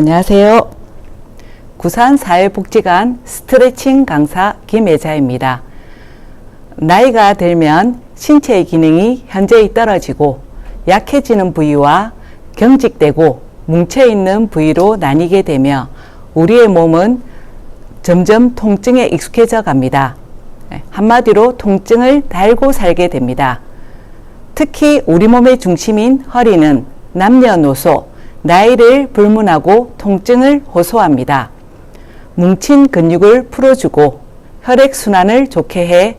안녕하세요. 구산 사회복지관 스트레칭 강사 김혜자입니다. 나이가 들면 신체의 기능이 현저히 떨어지고 약해지는 부위와 경직되고 뭉쳐있는 부위로 나뉘게 되며 우리의 몸은 점점 통증에 익숙해져 갑니다. 네, 한마디로 통증을 달고 살게 됩니다. 특히 우리 몸의 중심인 허리는 남녀노소, 나이를 불문하고 통증을 호소합니다. 뭉친 근육을 풀어주고 혈액순환을 좋게 해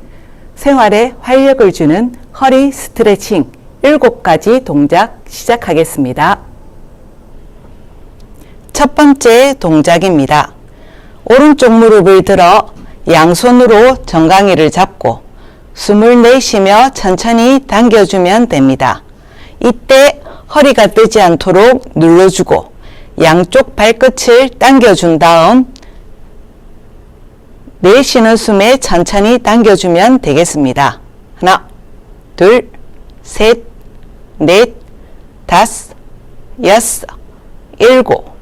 생활에 활력을 주는 허리 스트레칭 7가지 동작 시작하겠습니다. 첫 번째 동작입니다. 오른쪽 무릎을 들어 양손으로 정강이를 잡고 숨을 내쉬며 천천히 당겨주면 됩니다. 이때 허리가 뜨지 않도록 눌러주고 양쪽 발끝을 당겨준 다음 내쉬는 숨에 천천히 당겨주면 되겠습니다. 하나, 둘, 셋, 넷, 다섯, 여섯, 일곱,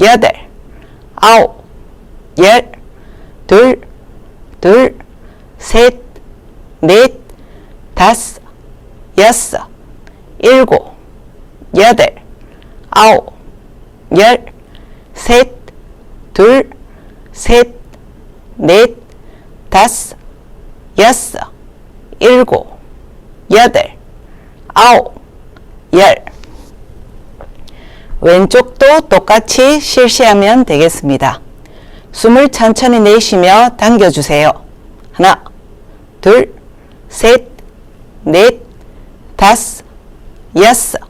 여덟, 아홉, 열, 둘, 둘, 셋, 넷, 다섯, 여섯, 일곱, 여덟, 아홉, 열, 셋, 둘, 셋, 넷, 다섯, 여섯, 일곱, 여덟, 아홉, 열. 왼쪽도 똑같이 실시하면 되겠습니다. 숨을 천천히 내쉬며 당겨주세요. 하나, 둘, 셋, 넷, 다섯, 여섯,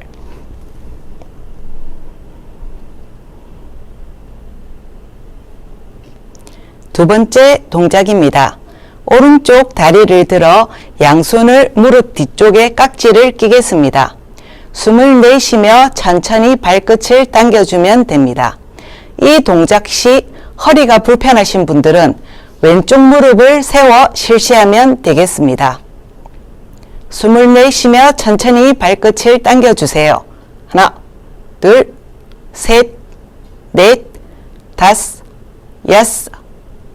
두 번째 동작입니다. 오른쪽 다리를 들어 양손을 무릎 뒤쪽에 깍지를 끼겠습니다. 숨을 내쉬며 천천히 발끝을 당겨주면 됩니다. 이 동작 시 허리가 불편하신 분들은 왼쪽 무릎을 세워 실시하면 되겠습니다. 숨을 내쉬며 천천히 발끝을 당겨주세요. 하나, 둘, 셋, 넷, 다섯, 여섯,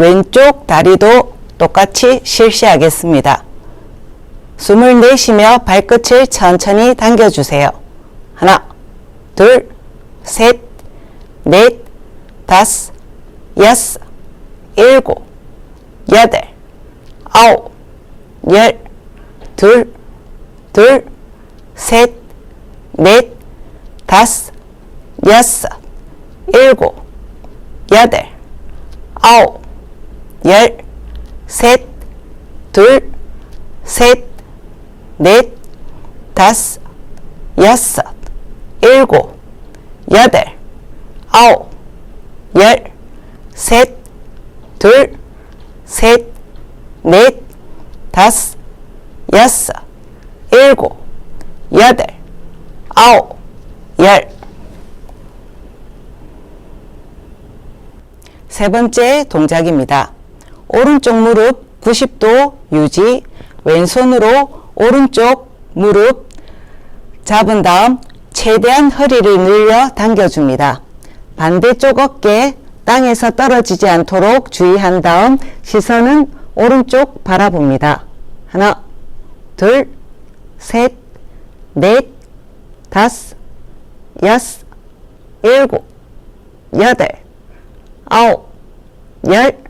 왼쪽 다리도 똑같이 실시하겠습니다. 숨을 내쉬며 발끝을 천천히 당겨주세요. 하나, 둘, 셋, 넷, 다섯, 여섯, 일곱, 여덟, 아홉, 열, 둘, 둘, 셋, 넷, 다섯, 여섯, 일곱, 여덟, 아홉, 열, 셋, 둘, 셋, 넷, 다섯, 여섯, 일곱, 여덟, 아홉, 열, 셋, 둘, 셋, 넷, 다섯, 여섯, 일곱, 여덟, 아홉, 열. 세 번째 동작입니다. 오른쪽 무릎 90도 유지, 왼손으로 오른쪽 무릎 잡은 다음 최대한 허리를 늘려 당겨줍니다. 반대쪽 어깨 땅에서 떨어지지 않도록 주의한 다음 시선은 오른쪽 바라봅니다. 하나, 둘, 셋, 넷, 다섯, 여섯, 일곱, 여덟, 아홉, 열,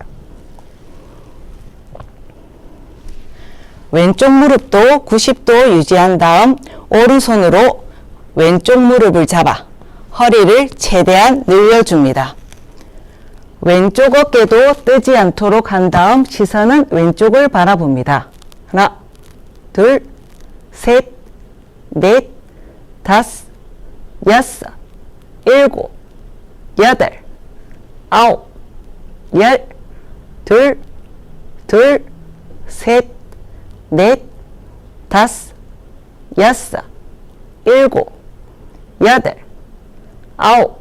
왼쪽 무릎도 90도 유지한 다음 오른손으로 왼쪽 무릎을 잡아 허리를 최대한 늘려줍니다. 왼쪽 어깨도 뜨지 않도록 한 다음 시선은 왼쪽을 바라봅니다. 하나, 둘, 셋, 넷, 다섯, 여섯, 일곱, 여덟, 아홉, 열, 둘, 둘, 셋, 넷, 다섯, 여섯, 일곱, 여덟, 아홉,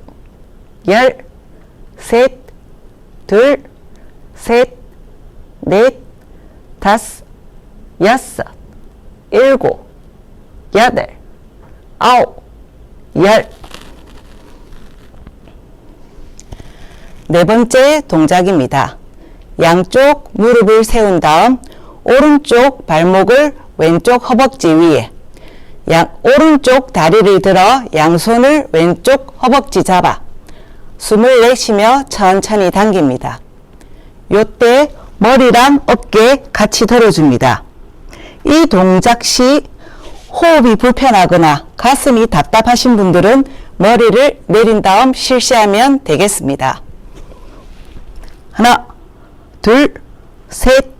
열, 셋, 둘, 셋, 넷, 다섯, 여섯, 일곱, 여덟, 아홉, 열. 네 번째 동작입니다. 양쪽 무릎을 세운 다음 오른쪽 발목을 왼쪽 허벅지 위에 양, 오른쪽 다리를 들어 양손을 왼쪽 허벅지 잡아 숨을 내쉬며 천천히 당깁니다. 요때 머리랑 어깨 같이 들어줍니다. 이 동작 시 호흡이 불편하거나 가슴이 답답하신 분들은 머리를 내린 다음 실시하면 되겠습니다. 하나, 둘, 셋,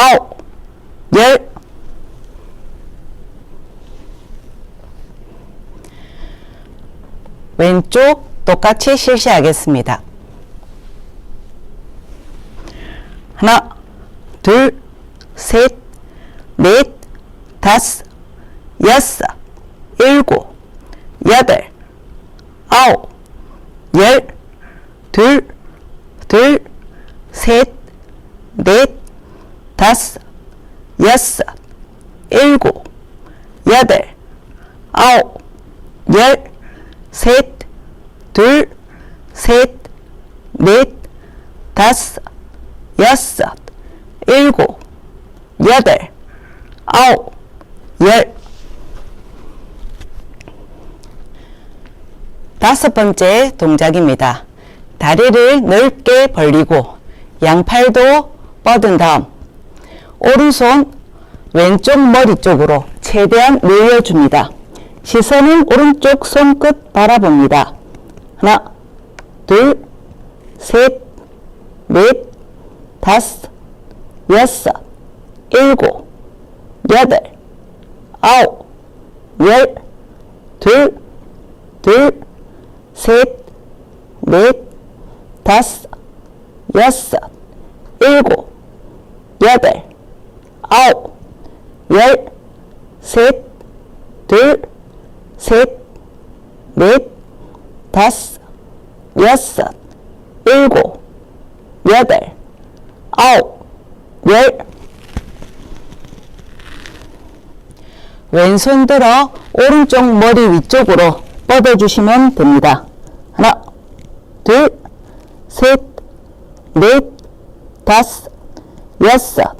아홉, 열. 왼쪽 똑같이 실시하겠습니다. 하나, 둘, 셋, 넷, 다섯, 여섯, 일곱, 여덟, 아홉, 열, 둘, 둘, 셋, 넷, 다섯, 여섯, 일곱, 여덟, 아홉, 열, 셋, 둘, 셋, 넷, 다섯, 여섯, 일곱, 여덟, 아홉, 열. 다섯 번째 동작입니다. 다리를 넓게 벌리고 양팔도 뻗은 다음 오른손 왼쪽 머리 쪽으로 최대한 늘려줍니다. 시선은 오른쪽 손끝 바라봅니다. 하나, 둘, 셋, 넷, 다섯, 여섯, 일곱, 여덟, 아홉, 열, 둘, 둘, 셋, 넷, 다섯, 여섯, 일곱, 여덟, 아홉, 열, 셋, 둘, 셋, 넷, 다섯, 여섯, 일곱, 여덟, 아홉, 열. 왼손 들어 오른쪽 머리 위쪽으로 뻗어주시면 됩니다. 하나, 둘, 셋, 넷, 다섯, 여섯,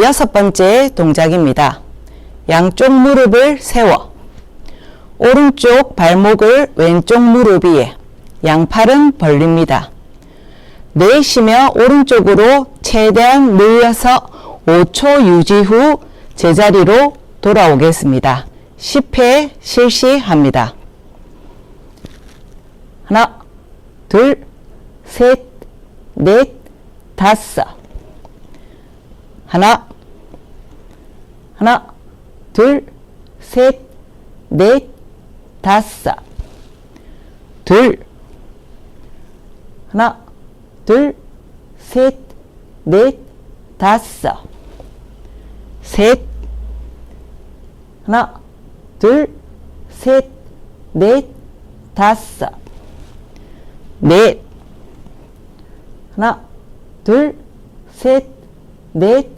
여섯 번째 동작입니다. 양쪽 무릎을 세워 오른쪽 발목을 왼쪽 무릎 위에 양팔은 벌립니다. 내쉬며 오른쪽으로 최대한 늘려서 5초 유지 후 제자리로 돌아오겠습니다. 10회 실시합니다. 하나, 둘, 셋, 넷, 다섯. 하나, 하나, 둘, 셋, 넷, 다섯. 둘, 하나, 둘, 셋, 넷, 다섯. 셋, 하나, 둘, 셋, 넷, 다섯. 넷, 하나, 둘, 셋, 넷,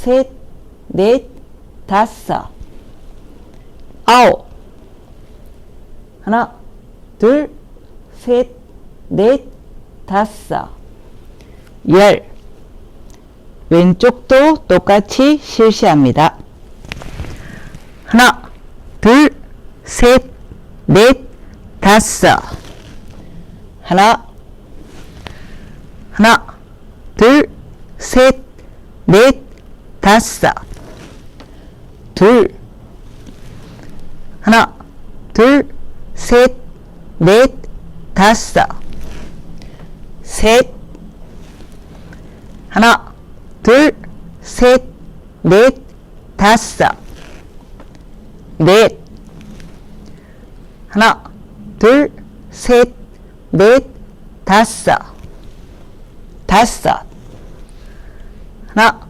셋, 넷, 다섯. 아홉. 하나, 둘, 셋, 넷, 다섯. 열. 왼쪽도 똑같이 실시합니다. 하나, 둘, 셋, 넷, 다섯. 하나, 하나, 둘, 셋, 넷, 다섯. 둘, 하나, 둘, 셋, 넷, 다섯. 셋, 하나, 둘, 셋, 넷, 다섯. 넷, 하나, 둘, 셋, 넷, 다섯. 다섯. 하나,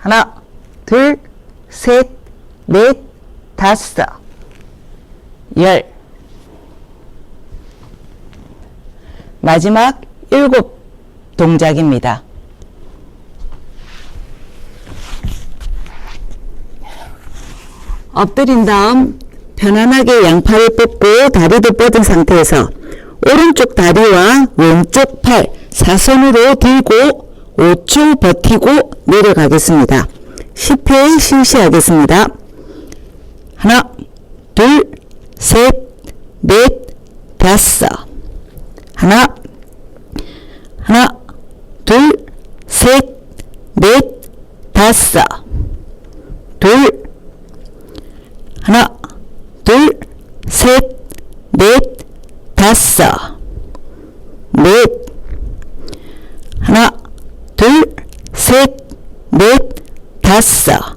하나, 둘, 셋, 넷, 다섯. 열. 마지막 일곱 동작입니다. 엎드린 다음 편안하게 양팔을 뻗고 다리도 뻗은 상태에서 오른쪽 다리와 왼쪽 팔 사선으로 들고 5초 버티고 내려가겠습니다. 10회 실시하겠습니다. 하나, 둘, 셋, 넷, 다섯. 하나, 하나, 둘, 셋, 넷, 다섯. 둘, 하나, 둘, 셋, 넷, 다섯. 넷. 하나, 둘, 셋, 넷, 다섯.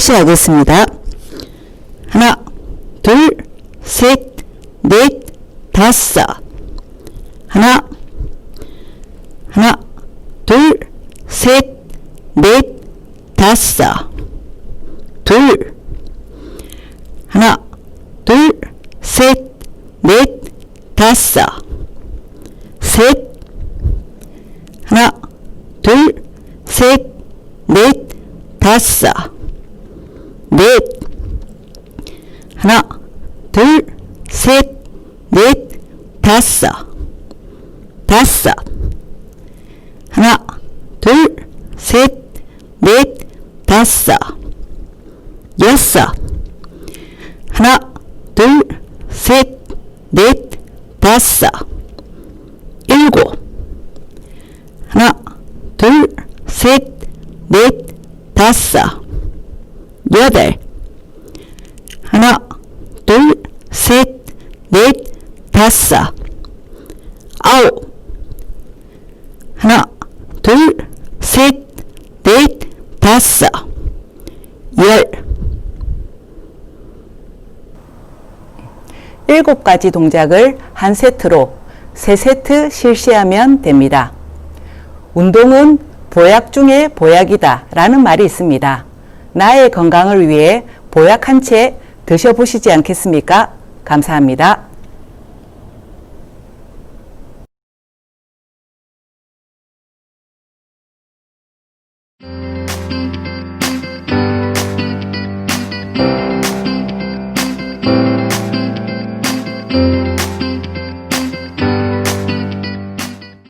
표시하겠습니다. 하나, 둘, 셋, 넷, 다섯. 하나, 하나, 둘, 셋, 넷, 다섯. 둘, 하나, 둘, 셋, 넷, 다섯. 넷, 다섯, 일곱. 하나, 둘, 셋, 넷, 다섯, 여덟. 하나, 둘, 셋, 넷, 다섯, 아홉. 하나, 둘, 셋, 넷, 다섯, 7가지 동작을 한 세트로 3세트 실시하면 됩니다. 운동은 보약 중에 보약이다 라는 말이 있습니다. 나의 건강을 위해 보약 한 채 드셔보시지 않겠습니까? 감사합니다.